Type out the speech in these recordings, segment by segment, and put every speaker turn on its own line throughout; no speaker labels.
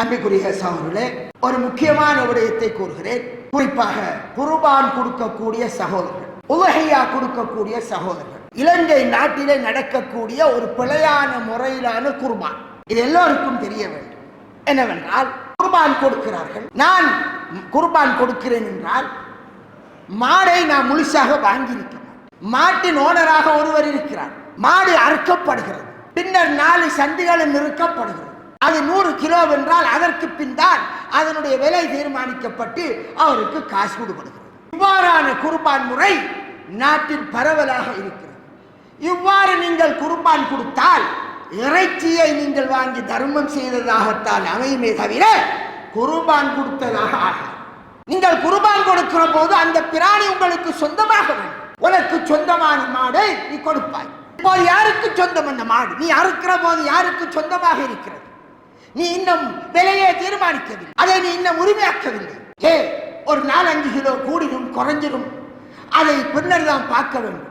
அன்புக்குரிய சகோதரர்களே ஒரு முக்கியமான விடயத்தை கூறுகிறேன். குறிப்பாக குருபான் கொடுக்கக்கூடிய சகோதரர்கள் உலகையா கொடுக்கக்கூடிய சகோதரர்கள் இலங்கை நாட்டிலே நடக்கக்கூடிய ஒரு பிழையான முறையிலான குர்பான். இது எல்லோருக்கும் தெரிய வேண்டும். என்னவென்றால் குர்பான் கொடுக்கிறார்கள். நான் குர்பான் கொடுக்கிறேன் என்றால் மாடை நான் முழுசாக வாங்கியிருக்கிறேன். மாட்டின் ஓனராக ஒருவர் இருக்கிறார். மாடு அறுக்கப்படுகிறது. பின்னர் நாலு சந்துகளும் நிறுக்கப்படுகிறது. அது நூறு கிலோ என்றால் அதற்கு பின் தான் அதனுடைய விலை தீர்மானிக்கப்பட்டு அவருக்கு காசு கொடுக்கப்படுகிறது. இவ்வாறான குர்பான் முறை நாட்டில் பரவலாக இருக்கிறது. இவ்வாறு நீங்கள் குர்பான் கொடுத்தால் இறைச்சியை நீங்கள் வாங்கி தர்மம் செய்ததாகத்தான் அமையுமே தவிர குர்பான் கொடுத்ததாக ஆகாது. நீங்கள் குர்பான் கொடுக்கிற போது அந்த பிராணி உங்களுக்கு சொந்தமாக வேண்டும். உனக்கு சொந்தமான மாடை நீ கொடுப்பாய். இப்போது யாருக்கு சொந்தம்? அந்த மாடு. நீ அறுக்கிற போது யாருக்கு சொந்தமாக இருக்கிறது? நீ இன்னும் விலையை தீர்மானிக்கவில்லை. அதை நீ இன்னும் உரிமையாக்கவில்லை. ஏ ஒரு நாலஞ்சு கிலோ கூடிடும் குறைஞ்சிடும் அதை பின்னர் தான் பார்க்க வேண்டும்.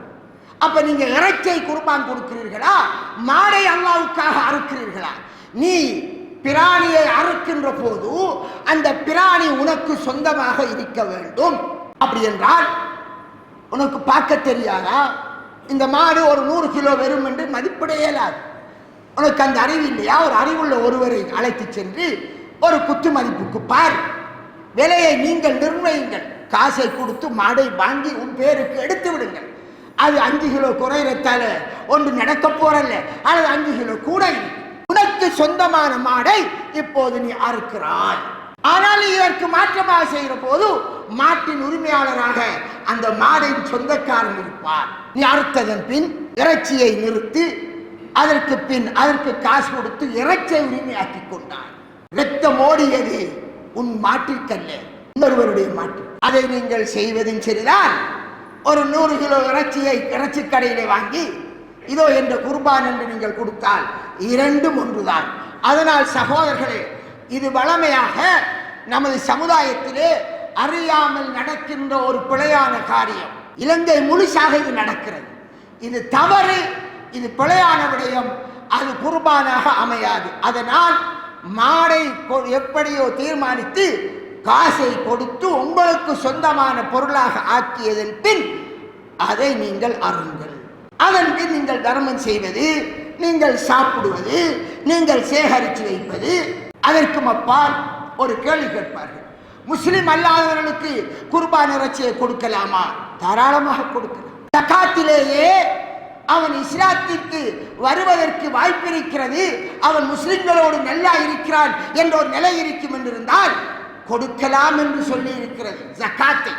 அப்ப நீங்க இறைச்சை குர்பான் கொடுக்கிறீர்களா? மாடை அல்லாவுக்காக அறுக்கிறீர்களா? நீ பிராணியை அறுக்கின்ற போது அந்த பிராணி உனக்கு சொந்தமாக இருக்க வேண்டும். அப்படி என்றால் உனக்கு பார்க்க தெரியாதா? இந்த மாடு ஒரு நூறு கிலோ வெறும் என்று மதிப்பிட இயலாது. உனக்கு அந்த அறிவு இல்லையா? ஒரு அறிவுள்ள ஒருவரை அழைத்து சென்று ஒரு குத்து மதிப்புக்கு பார். விலையை நீங்கள் நிர்ணயிங்கள். காசை கொடுத்து மாடை வாங்கி உன் பேருக்கு எடுத்து விடுங்கள். அது அஞ்சு கிலோ குறையிறத்தால ஒன்று நடக்க போறல்ல. அல்லது அஞ்சு கிலோ கூட. உனக்கு சொந்தமான மாடை இப்போது நீ அறுக்கிறாய். ஆனால் இதற்கு மாற்றமாக செய்கிற போது மாட்டின் உரிமையாளராக அந்த மாடின் சொந்தக்காரன் இருப்பார். நீ அறுத்ததன் பின் இறைச்சியை நிறுத்தி அதற்கு பின் அதற்கு காசு கொடுத்து இறைச்சியை உரிமையாக்கி கொண்டான் ரத்தம் ஓடியது உன் மாட்டிற்கல்ல. இன்னொருவருடைய மாட்டு அதை நீங்கள் செய்வதும் சரிதான். ஒரு நூறு கிலோ இறைச்சியை இறைச்சி கடையிலே வாங்கி இதோ என்ற குர்பான் என்று நீங்கள் கொடுத்தால் இரண்டும் ஒன்றுதான். அதனால் சகோதரர்களே இது வளமையாக நமது சமுதாயத்திலே அறியாமல் நடக்கின்ற ஒரு பிழையான காரியம். இலங்கை முழுசாக இது நடக்கிறது. இது தவறு இது பிழையான விடயம். அது குர்பானாக அமையாது. அதனால் மாடை கொ- எப்படியோ தீர்மானித்து காசை கொடுத்து உங்களுக்கு சொந்தமான பொருளாக ஆக்கியதன் பின் அதை நீங்கள் அருங்கள். அதன் பின் நீங்கள் தர்மம் செய்வது நீங்கள் சாப்பிடுவது நீங்கள் சேகரித்து வைப்பது. அதற்கும் அப்பால் ஒரு கேள்வி கேட்பார்கள். முஸ்லிம் அல்லாதவர்களுக்கு குர்பான் இறைச்சியை கொடுக்கலாமா? தாராளமாக கொடுக்கலாம். தக்காத்திலேயே அவன் இஸ்லாத்திற்கு வருவதற்கு வாய்ப்பிருக்கிறது. அவன் முஸ்லிம்களோடு நல்லா இருக்கிறான் என்ற ஒரு நிலை இருக்கும் என்றிருந்தால் கொடுக்கலாம் என்று சொல்லி இருக்கிறது ஜக்காத்தை.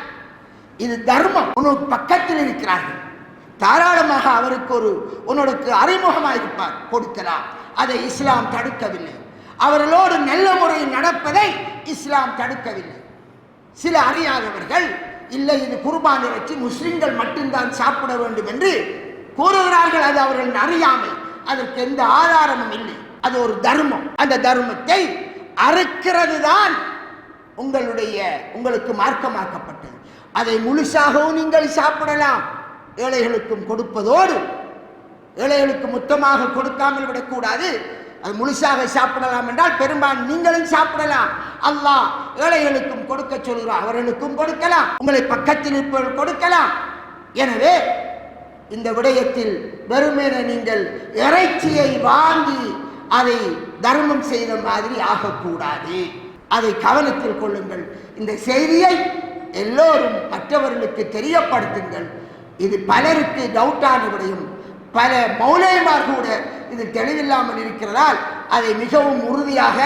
இது தர்மம். உனக்கு பக்கத்தில் இருக்கிறார்கள். தாராளமாக அவருக்கு ஒரு உன்னோடக்கு அறிமுகமாக இருப்பார். கொடுக்கலாம். அதை இஸ்லாம் தடுக்கவில்லை. அவர்களோடு நல்ல முறையில் நடப்பதை இஸ்லாம் தடுக்கவில்லை. சில அறியாதவர்கள் இல்லை இது குர்பான் இறைச்சி முஸ்லிம்கள் மட்டும்தான் சாப்பிட வேண்டும் என்று கூறுகிறார்கள் அது அவர்கள் அறியாமை. அதற்கு எந்த ஆதாரமும் இல்லை. அது ஒரு தர்மம். அந்த தர்மத்தை அறுக்கிறது தான் உங்களுடைய உங்களுக்கு மார்க்கமாக்கப்பட்டது. அதை முழுசாகவும் நீங்கள் சாப்பிடலாம். ஏழைகளுக்கும் கொடுப்பதோடு ஏழைகளுக்கு மொத்தமாக கொடுக்காமல் விடக்கூடாது. அது முழுசாக சாப்பிடலாம் என்றால் பெரும்பாலும் நீங்களும் சாப்பிடலாம். அல்லாஹ் ஏழைகளுக்கும் கொடுக்க சொல்கிறார் அவர்களுக்கும் கொடுக்கலாம். உங்களை பக்கத்தில் இருப்பவர்கள் கொடுக்கலாம். எனவே இந்த விடயத்தில் வெறுமனே நீங்கள் இறைச்சியை வாங்கி அதை தர்மம் செய்த மாதிரி ஆகக்கூடாது. அதை கவனத்தில் கொள்ளுங்கள். இந்த செய்தியை எல்லோரும் மற்றவர்களுக்கு தெரியப்படுத்துங்கள். இது பலருக்கு டவுட்டான விடயம். பல மௌலைமார் கூட இது தெளிவில்லாமல் இருக்கிறதால் அதை மிகவும் உறுதியாக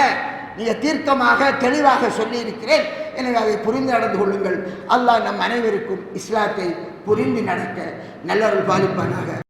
மிக தீர்க்கமாக தெளிவாக சொல்லியிருக்கிறேன். எனவே அதை புரிந்து நடந்து கொள்ளுங்கள். அல்லாஹ் நம் அனைவருக்கும் இஸ்லாத்தை புரிந்து நடக்க நல்லவர்கள் பாலிப்பானாக.